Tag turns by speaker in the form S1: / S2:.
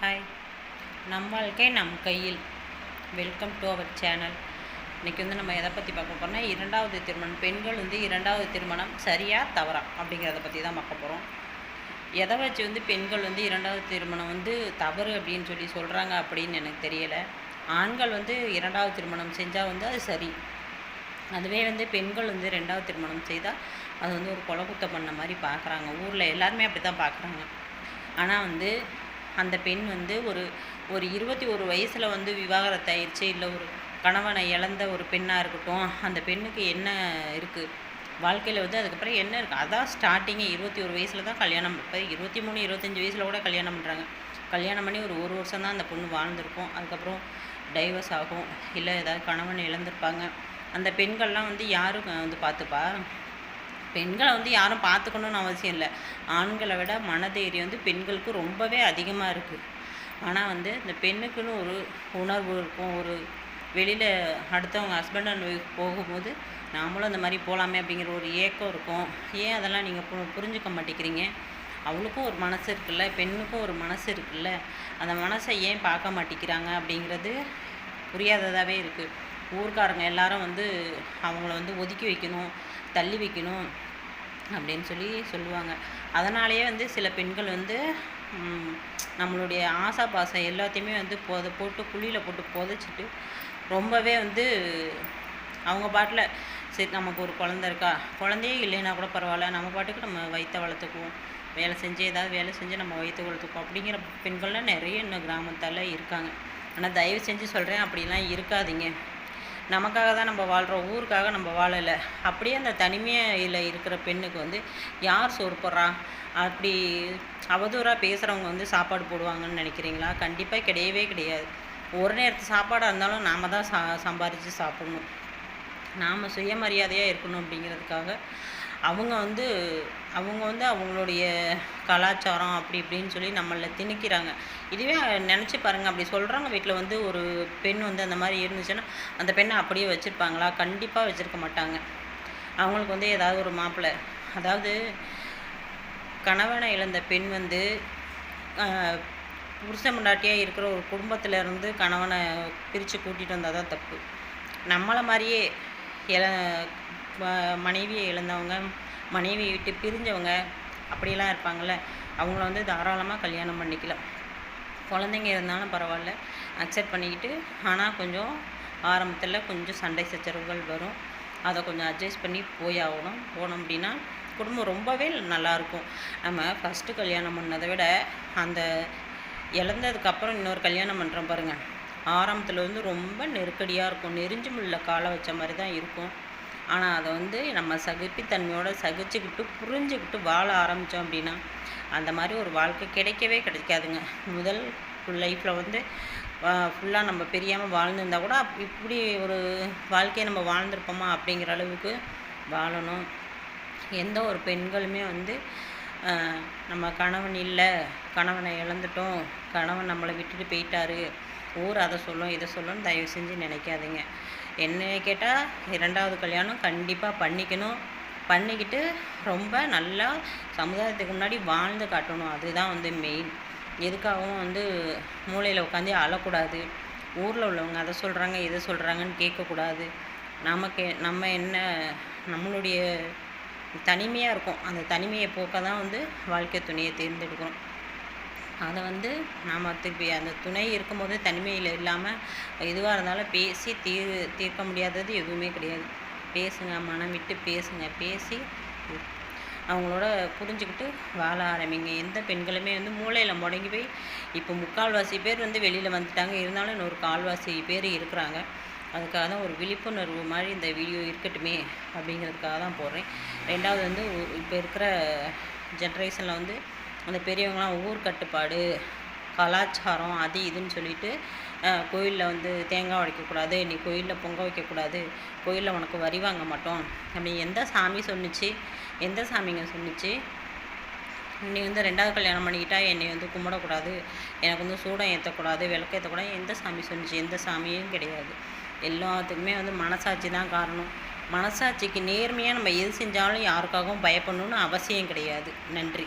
S1: Hi நம் வாழ்க்கை நம் கையில். வெல்கம் டு அவர் சேனல் இன்றைக்கி வந்து நம்ம எதை பற்றி பார்க்க போகிறோம்னா இரண்டாவது திருமணம் பெண்கள் வந்து இரண்டாவது திருமணம் சரியாக தவறா அப்படிங்கிறத பற்றி தான் பார்க்க போகிறோம் எதை வச்சு வந்து பெண்கள் வந்து இரண்டாவது திருமணம் வந்து தவறு அப்படின்னு சொல்லி சொல்கிறாங்க அப்படின்னு எனக்கு தெரியலை. ஆண்கள் வந்து இரண்டாவது திருமணம் செஞ்சால் வந்து அது சரி. அதுவே வந்து பெண்கள் வந்து ரெண்டாவது திருமணம் செய்தால் அது வந்து ஒரு குலகுத்தம் பண்ண மாதிரி பார்க்குறாங்க. ஊரில் எல்லாருமே அப்படி தான் பார்க்குறாங்க. ஆனால் வந்து அந்த பெண் வந்து ஒரு ஒரு இருபத்தி ஒரு வயசில் வந்து விவாகரத்து ஆயிடுச்சு இல்லை ஒரு கணவனை இழந்த ஒரு பெண்ணாக இருக்கட்டும் அந்த பெண்ணுக்கு என்ன இருக்குது வாழ்க்கையில் வந்து அதுக்கப்புறம் என்ன இருக்குது அதான் ஸ்டார்டிங்கே இருபத்தி ஒரு வயசில் தான் கல்யாணம் இப்போ இருபத்தி மூணு இருபத்தஞ்சி வயசில் கூட கல்யாணம் பண்ணுறாங்க கல்யாணம் பண்ணி ஒரு ஒரு வருஷம் தான் அந்த பொண்ணு வாழ்ந்திருக்கும். அதுக்கப்புறம் டைவர்ஸ் ஆகும். இல்லை ஏதாவது கணவன் இழந்திருப்பாங்க. அந்த பெண்கள்லாம் வந்து யாரும் வந்து பார்த்துப்பா? பெண்களை வந்து யாரும் பார்த்துக்கணுன்னு அவசியம் இல்லை. ஆண்களை விட மனதைரியம் வந்து பெண்களுக்கு ரொம்பவே அதிகமாக இருக்குது ஆனால் வந்து இந்த பெண்ணுக்குன்னு ஒரு உணர்வு இருக்கும். ஒரு வெளியில் அடுத்தவங்க ஹஸ்பண்ட் அண்ட் ஒய்ஃப் போகும்போது நாமளும் அந்த மாதிரி போகலாமே அப்படிங்கிற ஒரு ஏக்கம் இருக்கும். ஏன் அதெல்லாம் நீங்கள் பு புரிஞ்சுக்க மாட்டேங்கிறீங்க? அவளுக்கும் ஒரு மனசு இருக்குல்ல பெண்ணுக்கும் ஒரு மனசு இருக்குல்ல. அந்த மனசை ஏன் பார்க்க மாட்டேங்கிறாங்க அப்படிங்கிறது புரியாததாகவே இருக்குது ஊர்க்காரங்க எல்லாரும் வந்து அவங்கள வந்து ஒதுக்கி வைக்கணும் தள்ளி வைக்கணும் அப்படின்னு சொல்லி சொல்லுவாங்க. அதனாலேயே வந்து சில பெண்கள் வந்து நம்மளுடைய ஆசா பாசம் எல்லாத்தையுமே வந்து போத போட்டு குழியில் போட்டு புதைச்சிட்டு ரொம்பவே வந்து அவங்க பாட்டில் சரி நமக்கு ஒரு குழந்த இருக்கா? குழந்தையே இல்லைன்னா கூட பரவாயில்ல நம்ம பாட்டுக்கு நம்ம வயிற்ற வளர்த்துக்குவோம். வேலை செஞ்சு ஏதாவது வேலை செஞ்சு நம்ம வயிற்று வளர்த்துக்குவோம் அப்படிங்கிற பெண்கள்லாம் நிறைய இன்னும் கிராமத்தால் இருக்காங்க. ஆனால் தயவு செஞ்சு சொல்கிறேன் அப்படிலாம் இருக்காதீங்க. நமக்காக தான் நம்ம வாழ்கிறோம் ஊருக்காக நம்ம வாழலை. அப்படியே அந்த தனிமையில் இருக்கிற பெண்ணுக்கு வந்து யார் சோறு போடுறா? அப்படி அவதூறாக பேசுகிறவங்க வந்து சாப்பாடு போடுவாங்கன்னு நினைக்கிறீங்களா? கண்டிப்பாக கிடையவே கிடையாது. ஒரு நேரத்து சாப்பாடாக இருந்தாலும் நாம் தான் சா சம்பாரித்து சாப்பிட்ணும். நாம் சுயமரியாதையாக இருக்கணும் அப்படிங்கிறதுக்காக அவங்க வந்து அவங்க வந்து அவங்களுடைய கலாச்சாரம் அப்படி இப்படின்னு சொல்லி நம்மளை திணிக்கிறாங்க. இதுவே நினச்சி பாருங்கள் அப்படி சொல்கிறாங்க வீட்டில் வந்து ஒரு பெண் வந்து அந்த மாதிரி இருந்துச்சுன்னா அந்த பெண்ணை அப்படியே வச்சுருப்பாங்களா? கண்டிப்பாக வச்சுருக்க மாட்டாங்க. அவங்களுக்கு வந்து ஏதாவது ஒரு மாப்பிள்ளை அதாவது கணவனை இழந்த பெண் வந்து புருஷ முண்டாட்டியாக இருக்கிற ஒரு குடும்பத்தில் இருந்து கணவனை பிரித்து கூட்டிகிட்டு வந்தால் தான் தப்பு. நம்மளை மாதிரியே எல மனைவியை இழந்தவங்க மனைவியை விட்டு பிரிஞ்சவங்க அப்படிலாம் இருப்பாங்கள்ல அவங்கள வந்து தாராளமாக கல்யாணம் பண்ணிக்கலாம் குழந்தைங்க இருந்தாலும் பரவாயில்ல அக்செப்ட் பண்ணிக்கிட்டு ஆனால் கொஞ்சம் ஆரம்பத்தில் கொஞ்சம் சண்டை சச்சரவுகள் வரும். அதை கொஞ்சம் அட்ஜஸ்ட் பண்ணி போய் ஆகணும். போனோம் அப்படின்னா குடும்பம் ரொம்பவே நல்லாயிருக்கும் நம்ம ஃபஸ்ட்டு கல்யாணம் பண்ணதை விட அந்த இழந்ததுக்கப்புறம் இன்னொரு கல்யாணம் பண்ணுறோம் பாருங்கள் ஆரம்பத்தில் வந்து ரொம்ப நெருக்கடியாக இருக்கும். நெறிஞ்சு முள்ள காலை வச்ச மாதிரி தான் இருக்கும். ஆனால் அதை வந்து நம்ம சகிப்புத்தன்மையோடு சகிச்சுக்கிட்டு புரிஞ்சுக்கிட்டு வாழ ஆரம்பித்தோம் அப்படின்னா அந்த மாதிரி ஒரு வாழ்க்கை கிடைக்கவே கிடைக்காதுங்க. முதல் லைஃப்பில் வந்து ஃபுல்லாக நம்ம பெரியாமல் வாழ்ந்துருந்தால் கூட இப்படி ஒரு வாழ்க்கையை நம்ம வாழ்ந்துருப்போமா அப்படிங்கிற அளவுக்கு வாழணும். எந்த ஒரு பெண்களுமே வந்து நம்ம கணவன் இல்லை கணவனை இழந்துட்டோம் கணவன் நம்மளை விட்டுட்டு போயிட்டாரு ஊர் அதை சொல்லும் இதை சொல்லும் தயவு செஞ்சு நினைக்காதீங்க. என்ன கேட்டால் இரண்டாவது கல்யாணம் கண்டிப்பாக பண்ணிக்கணும். பண்ணிக்கிட்டு ரொம்ப நல்லா சமுதாயத்துக்கு முன்னாடி வாழ்ந்து காட்டணும். அதுதான் வந்து மெயின் எதுக்காகவும் வந்து மூளையில் உட்காந்து அழக்கூடாது. ஊரில் உள்ளவங்க அதை சொல்கிறாங்க இதை சொல்கிறாங்கன்னு கேட்கக்கூடாது. நமக்கு நம்ம என்ன நம்மளுடைய தனிமையாக இருக்கும். அந்த தனிமையை போக்க தான் வந்து வாழ்க்கை துணையை தேர்ந்தெடுக்கிறோம் அதை வந்து நாம் திருப்பி அந்த துணை இருக்கும்போது தனிமையில் இல்லாமல் எதுவாக இருந்தாலும் பேசி தீர் தீர்க்க முடியாதது எதுவுமே கிடையாது. பேசுங்க மனம் விட்டு பேசுங்க. பேசி அவங்களோட புரிஞ்சுக்கிட்டு வாழ ஆரம்பிங்க. எந்த பெண்களுமே வந்து மூளையில் முடங்கி போய் இப்போ முக்கால்வாசி பேர் வந்து வெளியில் வந்துட்டாங்க. இருந்தாலும் இன்னொரு கால்வாசி பேர் இருக்கிறாங்க. அதுக்காக தான் ஒரு விழிப்புணர்வு மாதிரி இந்த வீடியோ இருக்கட்டுமே அப்படிங்கிறதுக்காக தான் போடுறேன். ரெண்டாவது வந்து இப்போ இருக்கிற ஜென்ரேஷனில் வந்து அந்த பெரியவங்களாம் ஊர் கட்டுப்பாடு கலாச்சாரம் அது இதுன்னு சொல்லிட்டு கோயிலில் வந்து தேங்காய் உடைக்கக்கூடாது நீ கோயிலில் பொங்க வைக்கக்கூடாது கோயிலில் உனக்கு வரி வாங்க மாட்டோம் அப்படி எந்த சாமி சொன்னிச்சு? எந்த சாமிங்க சொன்னிச்சு? நீ வந்து ரெண்டாவது கல்யாணம் பண்ணிக்கிட்டா என்னை வந்து கும்பிடக்கூடாது எனக்கு வந்து சூடம் ஏற்றக்கூடாது விளக்கு ஏற்றக்கூடாது எந்த சாமி சொன்னிச்சு? எந்த சாமியும் கிடையாது. எல்லாத்துக்குமே வந்து மனசாட்சி தான் காரணம். மனசாட்சிக்கு நேர்மையாக நம்ம எது செஞ்சாலும் யாருக்காகவும் பயப்படணுன்னு அவசியம் கிடையாது. நன்றி.